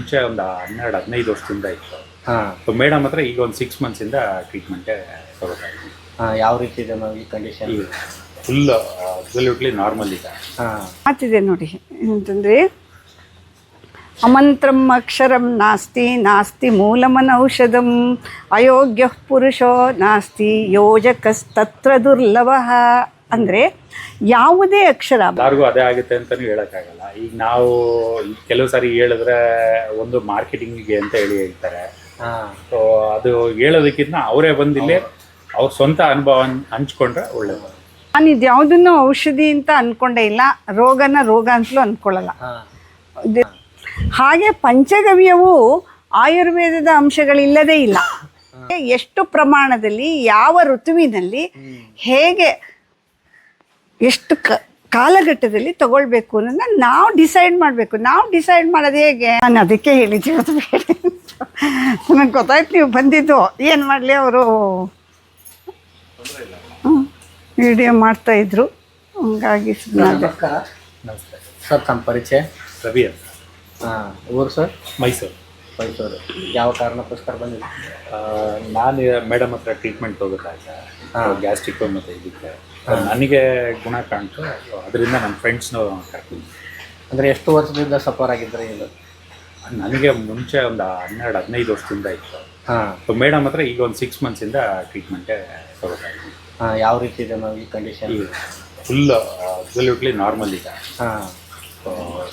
ಮುಂಚೆ ಒಂದು ಹನ್ನೆರಡು ಹದಿನೈದು ವರ್ಷದಿಂದ ಇತ್ತು. ಹಾಂ. ಸೊ ಮೇಡಮ್ ಹತ್ರ ಈಗ ಒಂದು ಸಿಕ್ಸ್ ಮಂತ್ಸಿಂದ ಟ್ರೀಟ್ಮೆಂಟೇ ತಗೋತಾ ಇದ್ದೀನಿ. ಹಾಂ ಯಾವ ರೀತಿ ಇದೆ ಮ್ಯಾಮ್ ಈ ಕಂಡೀಷನ್ ಈಗ ಫುಲ್ ಅಬ್ಸಲ್ಯೂಟ್ಲಿ ನಾರ್ಮಲ್ ಇದೆ. ಹಾಂ. ಮಾತಿದೆ ನೋಡಿ ಅಂತಂದರೆ ಅಮಂತ್ರಂ ಅಕ್ಷರಂ ನಾಸ್ತಿ ನಾಸ್ತಿ ಮೂಲಮನೌಷಧಂ ಅಯೋಗ್ಯ ಪುರುಷೋ ನಾಸ್ತಿ ಯೋಜಕಸ್ತತ್ರ ದುರ್ಲಭ. ಅಂದರೆ ಯಾವುದೇ ಅಕ್ಷರ ಯಾರಿಗೂ ಅದೇ ಆಗುತ್ತೆ ಅಂತಲೂ ಹೇಳೋಕ್ಕಾಗಲ್ಲ. ಈಗ ನಾವು ಕೆಲವು ಸಾರಿ ಹೇಳಿದ್ರೆ ಒಂದು ಮಾರ್ಕೆಟಿಂಗಿಗೆ ಅಂತ ಹೇಳಿ ಹೇಳ್ತಾರೆ. ಹಾಂ. ಸೊ ಅದು ಹೇಳೋದಕ್ಕಿಂತ ಅವರೇ ಬಂದಿಲ್ಲಿ ಅವ್ರ ಸ್ವಂತ ಅನುಭವ ಹಂಚ್ಕೊಂಡ್ರೆ ಒಳ್ಳೇದು. ನಾನು ಇದು ಯಾವುದನ್ನು ಔಷಧಿ ಅಂತ ಅಂದ್ಕೊಂಡೇ ಇಲ್ಲ ರೋಗನ ರೋಗ ಅಂತಲೂ ಅಂದ್ಕೊಳ್ಳಲ್ಲ ಇದು- ಹಾಗೆ ಪಂಚಗವ್ಯವು ಆಯುರ್ವೇದದ ಅಂಶಗಳಿಲ್ಲದೇ ಇಲ್ಲ. ಎಷ್ಟು ಪ್ರಮಾಣದಲ್ಲಿ ಯಾವ ಋತುವಿನಲ್ಲಿ ಹೇಗೆ ಎಷ್ಟು ಕ ಕಾಲಘಟ್ಟದಲ್ಲಿ ತಗೊಳ್ಬೇಕು ಅನ್ನೋದನ್ನ ನಾವು ಡಿಸೈಡ್ ಮಾಡಬೇಕು. ನಾವು ಡಿಸೈಡ್ ಮಾಡೋದು ಹೇಗೆ? ನಾನು ಅದಕ್ಕೆ ಹೇಳಿದ್ದೆ ಇವತ್ತು ಬೇಡ ನನಗೆ ಗೊತ್ತಾಯ್ತು ನೀವು ಬಂದಿದ್ದು. ಏನು ಮಾಡಲಿ ಅವರು? ವಿಡಿಯೋ ಮಾಡ್ತಾಯಿದ್ರು ಹಂಗಾಗಿ ಸುಮ್ಮನೆ ನಮಸ್ಕಾರ. ನಮಸ್ತೆ. ಸರ್ ತಮ್ಮ ಪರಿಚಯ? ರವಿ ಅಂತ. ಹಾಂ ಊರು ಸರ್? ಮೈಸೂರು. ಮೈಸೂರು. ಯಾವ ಕಾರಣಕ್ಕೋಸ್ಕರ ಬಂದಿದೆ ನಾನು ಮೇಡಮ್ ಹತ್ರ ಟ್ರೀಟ್ಮೆಂಟ್ ಇದ್ದೆ ಹಾಂ. ಗ್ಯಾಸ್ಟ್ರಿಕ್ ಮತ್ತು ಇದಕ್ಕೆ ನನಗೆ ಗುಣ ಕಾಣ್ತು. ಅದರಿಂದ ನನ್ನ ಫ್ರೆಂಡ್ಸ್ನೂ ಕರ್ಕೊಂಡು ಅಂದರೆ ಎಷ್ಟು ವರ್ಷದಿಂದ ಸಫರ್ ಆಗಿದ್ದರೆ ಇದು? ನನಗೆ ಮುಂಚೆ ಒಂದು ಹನ್ನೆರಡು ಹದಿನೈದು ವರ್ಷದಿಂದ ಇತ್ತು. ಹಾಂ. ಸೊ ಮೇಡಮ್ ಹತ್ರ ಈಗ ಒಂದು ಸಿಕ್ಸ್ ಮಂತ್ಸಿಂದ ಟ್ರೀಟ್ಮೆಂಟೇ ತಗೋತಾ ಇದ್ದೀನಿ ಹಾಂ ಯಾವ ರೀತಿ ಇದೆ ನಾವು ಈ ಕಂಡೀಷನ್ ಫುಲ್ ಅಬ್ಸಲ್ಯೂಟ್ಲಿ ನಾರ್ಮಲ್ ಇದೆ ಹಾಂ.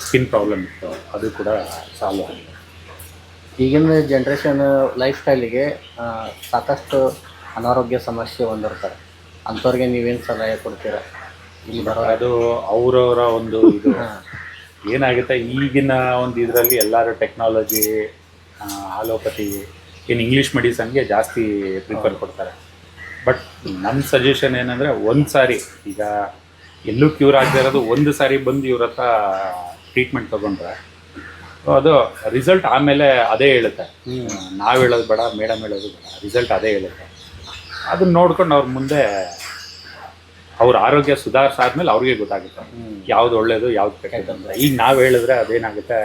ಸ್ಕಿನ್ ಪ್ರಾಬ್ಲಮ್ ಇತ್ತು. ಅದು ಕೂಡ ಸಾಲ್ವ್ ಆಗಿದೆ. ಈಗಿನ ಜನ್ರೇಷನ್ ಲೈಫ್ ಸ್ಟೈಲಿಗೆ ಸಾಕಷ್ಟು ಅನಾರೋಗ್ಯ ಸಮಸ್ಯೆ ಹೊಂದಿರ್ತಾರೆ. ಅಂಥವ್ರಿಗೆ ನೀವೇನು ಸಲಹೆ ಕೊಡ್ತೀರಾ? ಇಲ್ಲಿ ಬರೋ ಅದು ಅವರವರ ಒಂದು ಇದು. ಏನಾಗುತ್ತೆ ಈಗಿನ ಒಂದು ಇದರಲ್ಲಿ ಎಲ್ಲರೂ ಟೆಕ್ನಾಲಜಿ ಆಲೋಪತಿ ಏನು ಇಂಗ್ಲೀಷ್ ಮೆಡಿಸನ್ಗೆ ಜಾಸ್ತಿ ಪ್ರಿಫರ್ ಕೊಡ್ತಾರೆ. ಬಟ್ ನನ್ನ ಸಜೆಷನ್ ಏನಂದರೆ ಒಂದು ಸಾರಿ ಈಗ ಎಲ್ಲೂ ಕ್ಯೂರ್ ಆಗದೆ ಇರೋದು ಒಂದು ಸಾರಿ ಬಂದು ಇವ್ರ ಹತ್ರ ಟ್ರೀಟ್ಮೆಂಟ್ ತೊಗೊಂಡ್ರೆ ಅದು ರಿಸಲ್ಟ್ ಆಮೇಲೆ ಅದೇ ಹೇಳುತ್ತೆ. ನಾವು ಹೇಳೋದು ಬೇಡ ಮೇಡಮ್ ಹೇಳೋದು ಬೇಡ ರಿಸಲ್ಟ್ ಅದೇ ಹೇಳುತ್ತೆ. ಅದನ್ನ ನೋಡ್ಕೊಂಡು ಅವ್ರ ಮುಂದೆ ಅವ್ರ ಆರೋಗ್ಯ ಸುಧಾರಿಸಾದ್ಮೇಲೆ ಅವ್ರಿಗೆ ಗೊತ್ತಾಗುತ್ತೆ. ಯಾವ್ದು ಒಳ್ಳೇದು ಯಾವ್ದು ಕೆಟ್ಟದ್ದು ಅಂತ. ಈಗ ನಾವು ಹೇಳಿದ್ರೆ ಅದೇನಾಗುತ್ತೆ?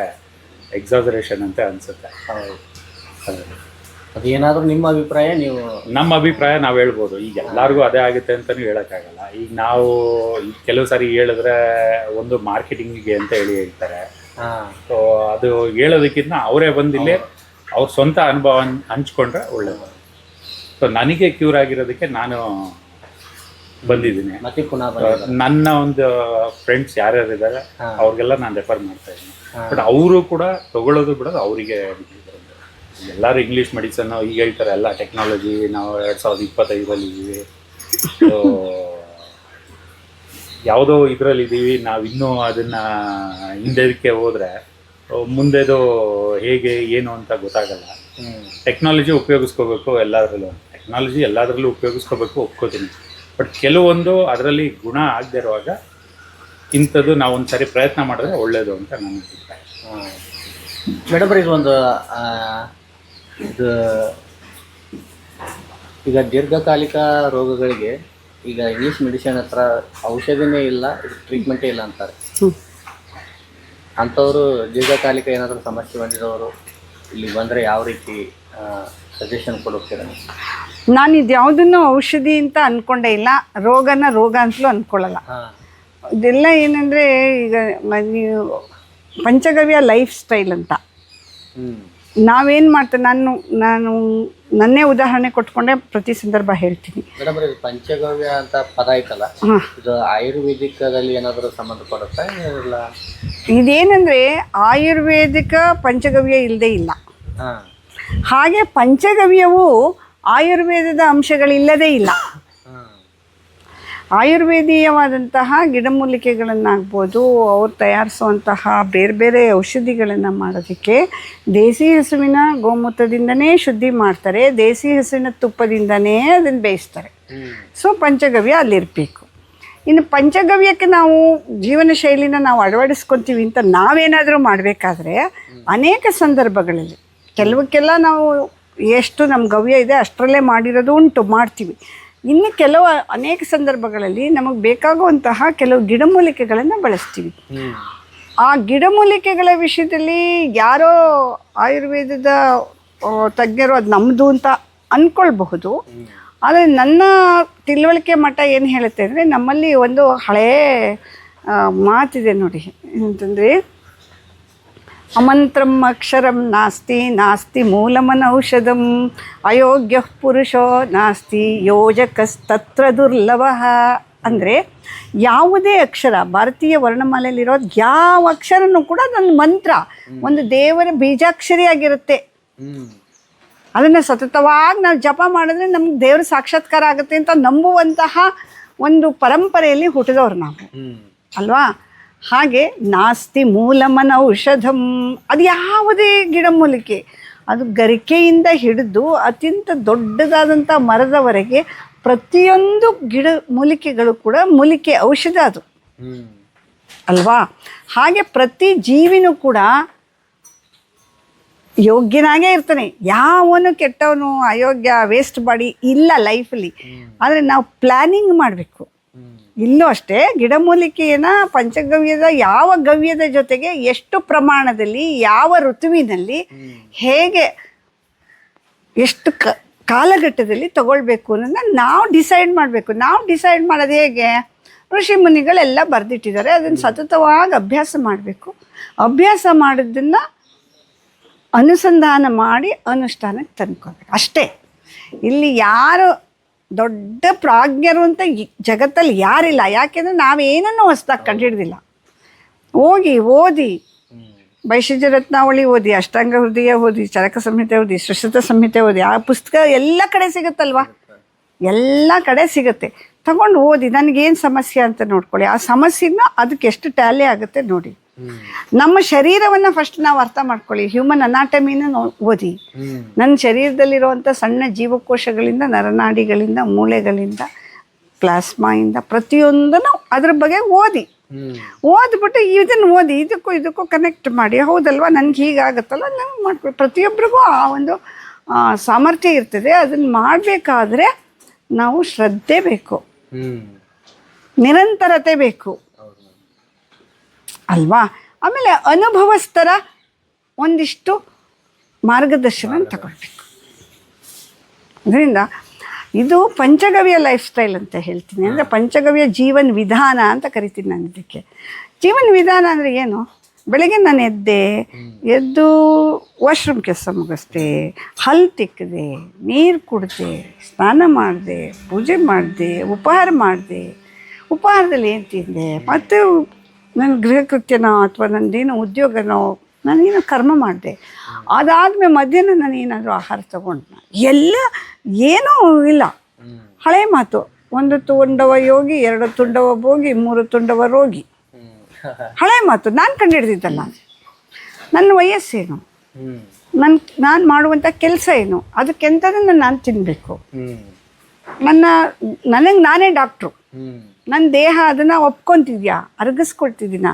ಎಕ್ಸಾಜರೇಷನ್ ಅಂತ ಅನ್ಸುತ್ತೆ. ಅದೇನಾದರೂ ನಿಮ್ಮ ಅಭಿಪ್ರಾಯ ನೀವು ನಮ್ಮ ಅಭಿಪ್ರಾಯ ನಾವು ಹೇಳ್ಬೋದು. ಈಗ ಎಲ್ಲರಿಗೂ ಅದೇ ಆಗುತ್ತೆ ಅಂತಲೂ ಹೇಳೋಕ್ಕಾಗಲ್ಲ. ಈಗ ನಾವು ಕೆಲವು ಸಾರಿ ಹೇಳಿದ್ರೆ ಒಂದು ಮಾರ್ಕೆಟಿಂಗಿಗೆ ಅಂತ ಹೇಳಿ ಹೇಳ್ತಾರೆ. ಸೊ ಅದು ಹೇಳೋದಕ್ಕಿಂತ ಅವರೇ ಬಂದಿಲ್ಲಿ ಅವ್ರ ಸ್ವಂತ ಅನುಭವ ಹಂಚ್ಕೊಂಡ್ರೆ ಒಳ್ಳೇದು. ಸೊ ನನಗೆ ಕ್ಯೂರ್ ಆಗಿರೋದಕ್ಕೆ ನಾನು ಬಂದಿದ್ದೀನಿ. ಮತ್ತೆ ಪುನಃ ನನ್ನ ಒಂದು ಫ್ರೆಂಡ್ಸ್ ಯಾರ್ಯಾರು ಇದ್ದಾರೆ ಹಾ. ಅವ್ರಿಗೆಲ್ಲ ನಾನು ರೆಫರ್ ಮಾಡ್ತಾ ಇದ್ದೀನಿ. ಹಾ. ಬಟ್ ಅವರು ಕೂಡ ತಗೊಳ್ಳೋದು ಬಿಡೋದು ಅವರಿಗೆ ಎಲ್ಲರೂ ಇಂಗ್ಲೀಷ್ ಮೆಡಿಸನ್ ಈಗ ಹೇಳ್ತಾರೆ ಎಲ್ಲ ಟೆಕ್ನಾಲಜಿ ನಾವು ಎರಡು ಸಾವಿರದ ಇಪ್ಪತ್ತೈದರಲ್ಲಿ ಇದ್ದೀವಿ. ಸೊ ಯಾವುದೋ ಇದರಲ್ಲಿ ಇದ್ದೀವಿ ನಾವು ಇನ್ನೂ ಅದನ್ನು ಹಿಂದೆದಕ್ಕೆ ಹೋದರೆ ಮುಂದೆದು ಹೇಗೆ ಏನು ಅಂತ ಗೊತ್ತಾಗಲ್ಲ. ಟೆಕ್ನಾಲಜಿ ಉಪಯೋಗಿಸ್ಕೋಬೇಕು ಎಲ್ಲದರಲ್ಲೂ. ಟೆಕ್ನಾಲಜಿ ಎಲ್ಲದರಲ್ಲೂ ಉಪಯೋಗಿಸ್ಕೋಬೇಕು ಒಪ್ಕೋತೀನಿ. ಬಟ್ ಕೆಲವೊಂದು ಅದರಲ್ಲಿ ಗುಣ ಆಗದೆ ಇರುವಾಗ ಇಂಥದ್ದು ನಾವು ಒಂದು ಸರಿ ಪ್ರಯತ್ನ ಮಾಡಿದ್ರೆ ಒಳ್ಳೆಯದು ಅಂತ ನನ್ನ ಅಭಿಪ್ರಾಯ. ಮೇಡಮ್ ಇದು ಒಂದು ಇದು ಈಗ ದೀರ್ಘಕಾಲಿಕ ರೋಗಗಳಿಗೆ ಈಗ ಇಂಗ್ಲೀಷ್ ಮೆಡಿಸಿನ್ ಹತ್ರ ಔಷಧಿನೇ ಇಲ್ಲ ಇದು ಟ್ರೀಟ್ಮೆಂಟೇ ಇಲ್ಲ ಅಂತಾರೆ. ಅಂಥವರು ದೀರ್ಘಕಾಲಿಕ ಏನಾದರೂ ಸಮಸ್ಯೆ ಬಂದಿರೋರು ಇಲ್ಲಿ ಬಂದರೆ ಯಾವ ರೀತಿ ಸಜೆಷನ್ ಕೊಡುತ್ತೀರಾ? ನಾನು ಇದು ಯಾವುದನ್ನು ಔಷಧಿ ಅಂತ ಅಂದ್ಕೊಂಡೇ ಇಲ್ಲ. ರೋಗನ ರೋಗ ಅಂತಲೂ ಅಂದ್ಕೊಳ್ಳಲ್ಲ ಇದೆಲ್ಲ ಏನಂದರೆ ಈಗ ನೀವು ಪಂಚಗವ್ಯ ಲೈಫ್ ಸ್ಟೈಲ್ ಅಂತ. ನಾವೇನು ಮಾಡ್ತೇವೆ ನಾನು ನಾನು ನನ್ನೇ ಉದಾಹರಣೆ ಕೊಟ್ಕೊಂಡೆ ಪ್ರತಿ ಸಂದರ್ಭ ಹೇಳ್ತೀನಿ. ಮೇಡಮ್ ಇದು ಪಂಚಗವ್ಯ ಅಂತ ಪದ ಐತಲ್ಲ? ಇದು ಆಯುರ್ವೇದಿಕದಲ್ಲಿ ಏನಾದರೂ ಸಂಬಂಧಪಡುತ್ತಾ ಇಲ್ಲ ಇದೇನೆಂದರೆ ಆಯುರ್ವೇದಿಕ ಪಂಚಗವ್ಯ ಇಲ್ಲದೆ ಇಲ್ಲ. ಹಾಗೆ ಪಂಚಗವ್ಯವು ಆಯುರ್ವೇದದ ಅಂಶಗಳಿಲ್ಲದೇ ಇಲ್ಲ. ಆಯುರ್ವೇದೀಯವಾದಂತಹ ಗಿಡಮೂಲಿಕೆಗಳನ್ನಾಗ್ಬೋದು, ಅವ್ರು ತಯಾರಿಸುವಂತಹ ಬೇರೆ ಬೇರೆ ಔಷಧಿಗಳನ್ನು ಮಾಡೋದಕ್ಕೆ ದೇಸಿ ಹಸುವಿನ ಗೋಮೂತ್ರದಿಂದನೇ ಶುದ್ಧಿ ಮಾಡ್ತಾರೆ, ದೇಸಿ ಹಸುವಿನ ತುಪ್ಪದಿಂದನೇ ಅದನ್ನು ಬೇಯಿಸ್ತಾರೆ. ಸೊ ಪಂಚಗವ್ಯ ಅಲ್ಲಿರಬೇಕು. ಇನ್ನು ಪಂಚಗವ್ಯಕ್ಕೆ ನಾವು ಜೀವನ ಶೈಲಿನ ನಾವು ಅಳವಡಿಸ್ಕೊತೀವಿ ಅಂತ ನಾವೇನಾದರೂ ಮಾಡಬೇಕಾದ್ರೆ, ಅನೇಕ ಸಂದರ್ಭಗಳಲ್ಲಿ, ಕೆಲವಕ್ಕೆಲ್ಲ ನಾವು ಎಷ್ಟು ನಮ್ಮ ಗವ್ಯ ಇದೆ ಅಷ್ಟರಲ್ಲೇ ಮಾಡಿರೋದು ಉಂಟು, ಮಾಡ್ತೀವಿ. ಇನ್ನು ಕೆಲವು ಅನೇಕ ಸಂದರ್ಭಗಳಲ್ಲಿ ನಮಗೆ ಬೇಕಾಗುವಂತಹ ಕೆಲವು ಗಿಡಮೂಲಿಕೆಗಳನ್ನು ಬಳಸ್ತೀವಿ. ಆ ಗಿಡಮೂಲಿಕೆಗಳ ವಿಷಯದಲ್ಲಿ ಯಾರೋ ಆಯುರ್ವೇದದ ತಜ್ಞರು ಅದು ನಮ್ಮದು ಅಂತ ಅಂದ್ಕೊಳ್ಬಹುದು ಆದರೆ ನನ್ನ ತಿಳುವಳಿಕೆ ಮಟ್ಟ ಏನು ಹೇಳುತ್ತೆ ಅಂದರೆ ನಮ್ಮಲ್ಲಿ ಒಂದು ಹಳೇ ಮಾತಿದೆ ನೋಡಿ. ಅಂತಂದರೆ ಅಮಂತ್ರಂ ಅಕ್ಷರಂ ನಾಸ್ತಿ ನಾಸ್ತಿ ಮೂಲಮನೌಷಧಂ ಅಯೋಗ್ಯ ಪುರುಷೋ ನಾಸ್ತಿ ಯೋಜಕಸ್ತತ್ರ ದುರ್ಲಭ. ಅಂದರೆ ಯಾವುದೇ ಅಕ್ಷರ ಭಾರತೀಯ ವರ್ಣಮಾಲೆಯಲ್ಲಿರೋ ಯಾವ ಅಕ್ಷರನೂ ಕೂಡ ನನ್ನ ಮಂತ್ರ. ಒಂದು ದೇವರ ಬೀಜಾಕ್ಷರಿಯಾಗಿರುತ್ತೆ. ಅದನ್ನು ಸತತವಾಗಿ ನಾವು ಜಪ ಮಾಡಿದ್ರೆ ನಮ್ಗೆ ದೇವ್ರ ಸಾಕ್ಷಾತ್ಕಾರ ಆಗುತ್ತೆ ಅಂತ ನಂಬುವಂತಹ ಒಂದು ಪರಂಪರೆಯಲ್ಲಿ ಹುಟ್ಟಿದವ್ರು ನಾವು. ಅಲ್ವಾ? ಹಾಗೆ ನಾಸ್ತಿ ಮೂಲಮನ ಔಷಧಂ. ಅದು ಯಾವುದೇ ಗಿಡಮೂಲಿಕೆ ಅದು ಗರಿಕೆಯಿಂದ ಹಿಡಿದು ಅತ್ಯಂತ ದೊಡ್ಡದಾದಂಥ ಮರದವರೆಗೆ ಪ್ರತಿಯೊಂದು ಗಿಡ ಮೂಲಿಕೆಗಳು ಕೂಡ ಮೂಲಿಕೆ ಔಷಧ ಅದು. ಅಲ್ವಾ? ಹಾಗೆ ಪ್ರತಿ ಜೀವಿನೂ ಕೂಡ ಯೋಗ್ಯನಾಗೇ ಇರ್ತಾನೆ. ಯಾವನು ಕೆಟ್ಟವನು ಅಯೋಗ್ಯ ವೇಸ್ಟ್ ಬಾಡಿ ಇಲ್ಲ ಲೈಫಲ್ಲಿ ಆದರೆ ನಾವು ಪ್ಲ್ಯಾನಿಂಗ್ ಮಾಡಬೇಕು. ಇಲ್ಲೂ ಅಷ್ಟೇ ಗಿಡಮೂಲಿಕೆಯನ್ನು ಪಂಚಗವ್ಯದ ಯಾವ ಗವ್ಯದ ಜೊತೆಗೆ ಎಷ್ಟು ಪ್ರಮಾಣದಲ್ಲಿ, ಯಾವ ಋತುವಿನಲ್ಲಿ ಹೇಗೆ ಎಷ್ಟು ಕ, ಕಾಲಘಟ್ಟದಲ್ಲಿ ತಗೊಳ್ಬೇಕು ಅನ್ನೋದನ್ನ ನಾವು ಡಿಸೈಡ್ ಮಾಡಬೇಕು. ನಾವು ಡಿಸೈಡ್ ಮಾಡೋದು ಹೇಗೆ? ಋಷಿ ಮುನಿಗಳೆಲ್ಲ ಬರೆದಿಟ್ಟಿದ್ದಾರೆ. ಅದನ್ನು ಸತತವಾಗಿ ಅಭ್ಯಾಸ ಮಾಡಬೇಕು. ಅಭ್ಯಾಸ ಮಾಡೋದನ್ನು ಅನುಸಂಧಾನ ಮಾಡಿ ಅನುಷ್ಠಾನಕ್ಕೆ ತಂದ್ಕೋಬೇಕು ಅಷ್ಟೇ. ಇಲ್ಲಿ ಯಾರು ದೊಡ್ಡ ಪ್ರಾಜ್ಞರು ಅಂತ ಜಗತ್ತಲ್ಲಿ ಯಾರಿಲ್ಲ. ಯಾಕೆಂದರೆ ನಾವೇನನ್ನು ಹೊಸ್ದಾಗಿ ಕಂಡುಹಿಡ್ದಿಲ್ಲ. ಹೋಗಿ, ಓದಿ. ಬೈಶಿಜ ರತ್ನಾವಳಿ ಓದಿ, ಅಷ್ಟಾಂಗ ಹೃದಯ ಓದಿ, ಚರಕ ಸಂಹಿತೆ ಓದಿ ಸುಶ್ರುತ ಸಂಹಿತೆ ಓದಿ, ಆ ಪುಸ್ತಕ ಎಲ್ಲ ಕಡೆ ಸಿಗುತ್ತಲ್ವಾ? ಎಲ್ಲ ಕಡೆ ಸಿಗುತ್ತೆ. ತಗೊಂಡು ಓದಿ, ನನಗೇನು ಸಮಸ್ಯೆ ಅಂತ ನೋಡ್ಕೊಳ್ಳಿ. ಆ ಸಮಸ್ಯೆನ ಅದಕ್ಕೆ ಎಷ್ಟು ಟ್ಯಾಲಿ ಆಗುತ್ತೆ ನೋಡಿ. ನಮ್ಮ ಶರೀರವನ್ನ ಫಸ್ಟ್ ನಾವು ಅರ್ಥ ಮಾಡ್ಕೊಳ್ಳಿ. ಹ್ಯೂಮನ್ ಅನಾಟಮಿನ ಓದಿ. ನನ್ನ ಶರೀರದಲ್ಲಿರುವಂಥ ಸಣ್ಣ ಜೀವಕೋಶಗಳಿಂದ ನರನಾಡಿಗಳಿಂದ ಮೂಳೆಗಳಿಂದ ಪ್ಲಾಸ್ಮಾಯಿಂದ ಪ್ರತಿಯೊಂದನ್ನು ಅದ್ರ ಬಗ್ಗೆ ಓದಿ. ಓದ್ಬಿಟ್ಟು ಇದನ್ನು ಓದಿ ಇದಕ್ಕೂ ಇದಕ್ಕೂ ಕನೆಕ್ಟ್ ಮಾಡಿ. ಹೌದಲ್ವಾ? ನನಗೆ ಹೀಗಾಗುತ್ತಲ್ಲ ನಂಗೆ ಮಾಡ್ಕೊಳ್ಳಿ ಪ್ರತಿಯೊಬ್ಬರಿಗೂ ಆ ಒಂದು ಸಾಮರ್ಥ್ಯ ಇರ್ತದೆ. ಅದನ್ನು ಮಾಡಬೇಕಾದ್ರೆ ನಾವು ಶ್ರದ್ಧೆ ಬೇಕು. ನಿರಂತರತೆ ಬೇಕು. ಅಲ್ವಾ? ಆಮೇಲೆ ಅನುಭವಸ್ಥರ ಒಂದಿಷ್ಟು ಮಾರ್ಗದರ್ಶನ ತಗೊಳ್ಬೇಕು. ಅದರಿಂದ ಇದು ಪಂಚಗವ್ಯ ಲೈಫ್ ಸ್ಟೈಲ್ ಅಂತ ಹೇಳ್ತೀನಿ. ಅಂದರೆ ಪಂಚಗವ್ಯ ಜೀವನ ವಿಧಾನ ಅಂತ ಕರಿತೀನಿ ನಾನು ಇದಕ್ಕೆ. ಜೀವನ ವಿಧಾನ ಅಂದರೆ ಏನು? ಬೆಳಗ್ಗೆ ನಾನು ಎದ್ದೆ, ಎದ್ದು ವಾಶ್ರೂಮ್ ಕೆಲಸ ಮುಗಿಸ್ದೆ ಹಲ್ಲು ತಿಕ್ಕದೆ ನೀರು ಕುಡಿದೆ, ಸ್ನಾನ ಮಾಡಿದೆ, ಪೂಜೆ ಮಾಡಿದೆ, ಉಪಹಾರ ಮಾಡಿದೆ. ಉಪಹಾರದಲ್ಲಿ ಏನು ತಿಂದೆ? ಮತ್ತು ನನ್ನ ಗೃಹಕೃತ್ಯನೋ ಅಥವಾ ನಂದೇನೋ ಉದ್ಯೋಗನೋ ನಾನೇನು ಕರ್ಮ ಮಾಡಿದೆ. ಅದಾದ್ಮೇಲೆ ಮಧ್ಯಾಹ್ನ ನಾನು ಏನಾದರೂ ಆಹಾರ ತಗೊಂಡ್ನ ಎಲ್ಲ ಏನೂ ಇಲ್ಲ. ಹಳೆ ಮಾತು. ಒಂದು ತುಂಡವ ಯೋಗಿ ಎರಡು ತುಂಡವ ಭೋಗಿ ಮೂರು ತುಂಡವ ರೋಗಿ. ಹಳೆ ಮಾತು. ನಾನು ಕಂಡುಹಿಡ್ದಿದ್ದಲ್ಲ ನನ್ನ ವಯಸ್ಸೇನು? ನನ್ನ ನಾನು ಮಾಡುವಂಥ ಕೆಲಸ ಏನು? ಅದಕ್ಕೆಂಥದನ್ನು ನಾನು ತಿನ್ನಬೇಕು ನನ್ನ ನನಗೆ ನಾನೇ ಡಾಕ್ಟ್ರು. ನನ್ನ ದೇಹ ಅದನ್ನ ಒಪ್ಕೊಂತಿದ್ಯಾ? ಅರಗಿಸ್ಕೊಳ್ತಿದ್ದೀನ?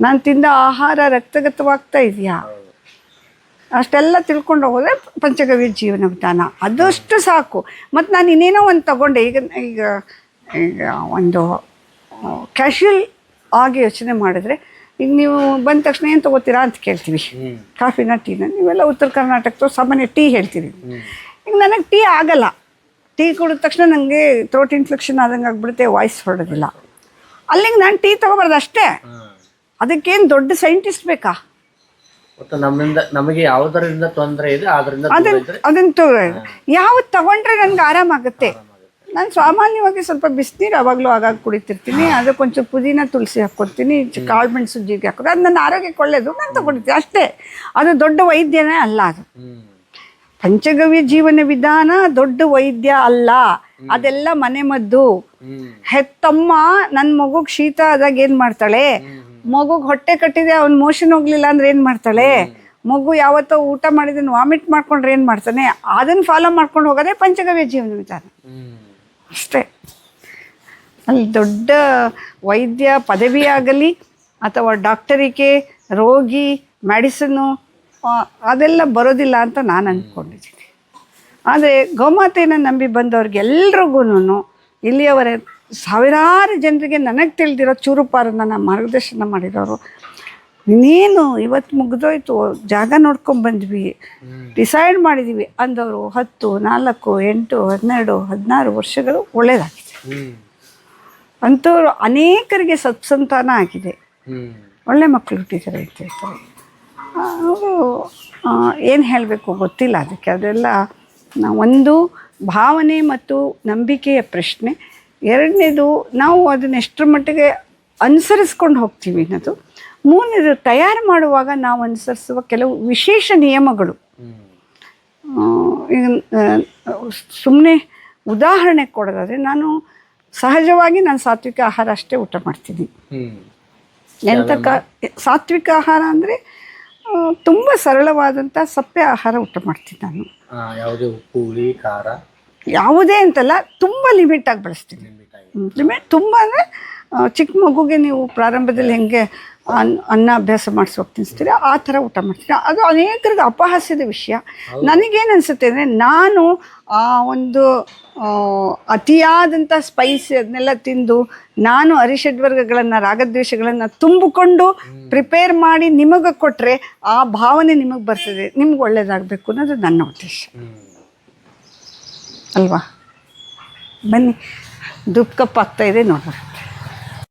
ನಾನು ತಿಂದ ಆಹಾರ ರಕ್ತಗತವಾಗ್ತಾ ಇದೆಯಾ? ಅಷ್ಟೆಲ್ಲ ತಿಳ್ಕೊಂಡು ಹೋದ್ರೆ ಪಂಚಗವ್ಯ ಜೀವನ ವಿಧಾನ. ಅದಷ್ಟು ಸಾಕು. ಮತ್ತು ನಾನು ಇನ್ನೇನೋ ಒಂದು ತಗೊಂಡೆ. ಈಗ ಈಗ ಈಗ ಒಂದು ಕ್ಯಾಶುಯಲ್ ಆಗಿ ಯೋಚನೆ ಮಾಡಿದ್ರೆ ಈಗ ನೀವು ಬಂದ ತಕ್ಷಣ ಏನು ತೊಗೋತೀರಾ ಅಂತ ಕೇಳ್ತೀವಿ. ಕಾಫಿನ ಟೀನ ನೀವೆಲ್ಲ ಉತ್ತರ ಕರ್ನಾಟಕದ ಸಾಮಾನ್ಯ ಟೀ ಹೇಳ್ತೀರಿ. ಈಗ ನನಗೆ ಟೀ ಆಗಲ್ಲ. ಟೀ ಕುಡಿದ ತಕ್ಷಣ ನನಗೆ ಥ್ರೋಟ್ ಇನ್ಫೆಕ್ಷನ್ ಆದಂಗೆ ಆಗ್ಬಿಡುತ್ತೆ ವಾಯ್ಸ್ ಹೊರಡೋದಿಲ್ಲ ಅಲ್ಲಿಗೆ ನಾನು ಟೀ ತೊಗೊಬಾರ್ದು ಅಷ್ಟೇ. ಅದಕ್ಕೇನು ದೊಡ್ಡ ಸೈಂಟಿಸ್ಟ್ ಬೇಕಾ? ಮತ್ತು ನಮ್ಮಿಂದ ನಮಗೆ ಯಾವುದರಿಂದ ತೊಂದರೆ ಇದೆ ಅದರಿಂದ ದೂರ ಅದನ್ನ ಯಾವ್ದು ತಗೊಂಡ್ರೆ ನನಗೆ ಆರಾಮಾಗುತ್ತೆ. ನಾನು ಸಾಮಾನ್ಯವಾಗಿ ಸ್ವಲ್ಪ ಬಿಸಿನೀರು ಅವಾಗಲೂ ಆಗಾಗ ಕುಡಿತಿರ್ತೀನಿ. ಅದಕ್ಕೊಂಚೂರು ಪುದೀನ ತುಳಸಿ ಹಾಕ್ಕೊಡ್ತೀನಿ ಕಾಳು ಮೆಣಸು ಜೀರಿಗೆ ಹಾಕೋದು ಅದು ನನ್ನ ಆರೋಗ್ಯಕ್ಕೆ ಒಳ್ಳೆಯದು ನಾನು ತಗೊಂಡಿರ್ತೀನಿ ಅಷ್ಟೇ. ಅದು ದೊಡ್ಡ ವೈದ್ಯನೇ ಅಲ್ಲ ಅದು. ಪಂಚಗವ್ಯ ಜೀವನ ವಿಧಾನ ದೊಡ್ಡ ವೈದ್ಯ ಅಲ್ಲ. ಅದೆಲ್ಲ ಮನೆ ಮದ್ದು. ಹೆತ್ತಮ್ಮ ನನ್ನ ಮಗುಗ್ ಶೀತ ಆದಾಗ ಏನು ಮಾಡ್ತಾಳೆ? ಮಗುಗ್ ಹೊಟ್ಟೆ ಕಟ್ಟಿದೆ ಅವನ್ ಮೋಷನ್ ಹೋಗ್ಲಿಲ್ಲ ಅಂದ್ರೆ ಏನು ಮಾಡ್ತಾಳೆ? ಮಗು ಯಾವತ್ತೋ ಊಟ ಮಾಡಿದನ್ ವಾಮಿಟ್ ಮಾಡ್ಕೊಂಡ್ರೆ ಏನು ಮಾಡ್ತಾನೆ? ಅದನ್ನ ಫಾಲೋ ಮಾಡ್ಕೊಂಡು ಹೋಗೋದೇ ಪಂಚಗವ್ಯ ಜೀವನ ವಿಧಾನ. ಅಷ್ಟೇ. ಅಲ್ಲಿ ದೊಡ್ಡ ವೈದ್ಯ ಪದವಿ ಆಗಲಿ ಅಥವಾ ಡಾಕ್ಟರಿಗೆ ರೋಗಿ ಮೆಡಿಸನ್ನು ಅದೆಲ್ಲ ಬರೋದಿಲ್ಲ ಅಂತ ನಾನು ಅಂದ್ಕೊಂಡಿದ್ದೀನಿ ಆದರೆ ಗೋಮಾತೆಯನ್ನು ನಂಬಿ ಬಂದವ್ರಿಗೆಲ್ರಿಗೂ ಇಲ್ಲಿಯವರೆ ಸಾವಿರಾರು ಜನರಿಗೆ ನನಗೆ ತಿಳಿದಿರೋ ಚೂರುಪಾರನ್ನ ನಾನು ಮಾರ್ಗದರ್ಶನ ಮಾಡಿರೋರು. ಇನ್ನೇನು ಇವತ್ತು ಮುಗಿದೋಯ್ತು ಜಾಗ ನೋಡ್ಕೊಂಬಂದ್ವಿ ಡಿಸೈಡ್ ಮಾಡಿದ್ದೀವಿ ಅಂದವರು ಹತ್ತು ನಾಲ್ಕು ಎಂಟು ಹನ್ನೆರಡು ಹದಿನಾರು ವರ್ಷಗಳು ಒಳ್ಳೇದಾಗಿದೆ. ಅಂಥವ್ರು ಅನೇಕರಿಗೆ ಸತ್ಸಂತಾನ ಆಗಿದೆ. ಒಳ್ಳೆ ಮಕ್ಕಳು ಹುಟ್ಟಿದ್ದಾರೆ ಅಂತ ಹೇಳ್ತಾರೆ. ಏನು ಹೇಳಬೇಕು ಗೊತ್ತಿಲ್ಲ ಅದಕ್ಕೆ. ಅದೆಲ್ಲ ಒಂದು ಭಾವನೆ ಮತ್ತು ನಂಬಿಕೆಯ ಪ್ರಶ್ನೆ. ಎರಡನೇದು ನಾವು ಅದನ್ನ ಎಷ್ಟರ ಮಟ್ಟಿಗೆ ಅನುಸರಿಸ್ಕೊಂಡು ಹೋಗ್ತೀವಿ ಅನ್ನೋದು. ಮೂರನೇದು ತಯಾರು ಮಾಡುವಾಗ ನಾವು ಅನುಸರಿಸುವ ಕೆಲವು ವಿಶೇಷ ನಿಯಮಗಳು. ಈಗ ಸುಮ್ಮನೆ ಉದಾಹರಣೆ ಕೊಡೋದಾದರೆ ನಾನು ಸಹಜವಾಗಿ ನಾನು ಸಾತ್ವಿಕ ಆಹಾರ ಅಷ್ಟೇ ಊಟ ಮಾಡ್ತೀನಿ. ಎಂಥ ಕ ಸಾತ್ವಿಕ ಆಹಾರ ಅಂದರೆ ತುಂಬ ಸರಳವಾದಂಥ ಸಪ್ಪೆ ಆಹಾರ ಊಟ ಮಾಡ್ತೀನಿ ನಾನು. ಯಾವುದೇ ಉಪ್ಪು ಹುಳಿ ಖಾರ? ಯಾವುದೇ ಅಂತಲ್ಲ ತುಂಬ ಲಿಮಿಟಾಗಿ ಬಳಸ್ತೀನಿ. ಲಿಮಿಟ್ ತುಂಬ ಅಂದರೆ ಚಿಕ್ಕ ಮಗುಗೆ ನೀವು ಪ್ರಾರಂಭದಲ್ಲಿ ಹೆಂಗೆ ಅನ್ ಅನ್ನ ಅಭ್ಯಾಸ ಮಾಡಿಸೋಕೆ ತಿನ್ನಿಸ್ತೀರ ಆ ಥರ ಊಟ ಮಾಡ್ತೀನಿ ಅದು ಅನೇಕರಿಗೆ ಅಪಹಾಸ್ಯದ ವಿಷಯ. ನನಗೇನು ಅನಿಸುತ್ತೆ ಅಂದರೆ ನಾನು ಆ ಒಂದು ಅತಿಯಾದಂಥ ಸ್ಪೈಸ್ ಅದನ್ನೆಲ್ಲ ತಿಂದು ನಾನು ಅರಿಷಡ್ವರ್ಗಗಳನ್ನು ರಾಗದ್ವೇಷಗಳನ್ನು ತುಂಬಿಕೊಂಡು ಪ್ರಿಪೇರ್ ಮಾಡಿ ನಿಮಗೆ ಕೊಟ್ಟರೆ ಆ ಭಾವನೆ ನಿಮಗೆ ಬರ್ತದೆ. ನಿಮ್ಗೆ ಒಳ್ಳೇದಾಗಬೇಕು ಅನ್ನೋದು ನನ್ನ ಉದ್ದೇಶ. ಅಲ್ವಾ? ಬನ್ನಿ ದುಪ್ಪ ಕಪ್ ಆಗ್ತಾ ಇದೆ ನೋಡೋಣ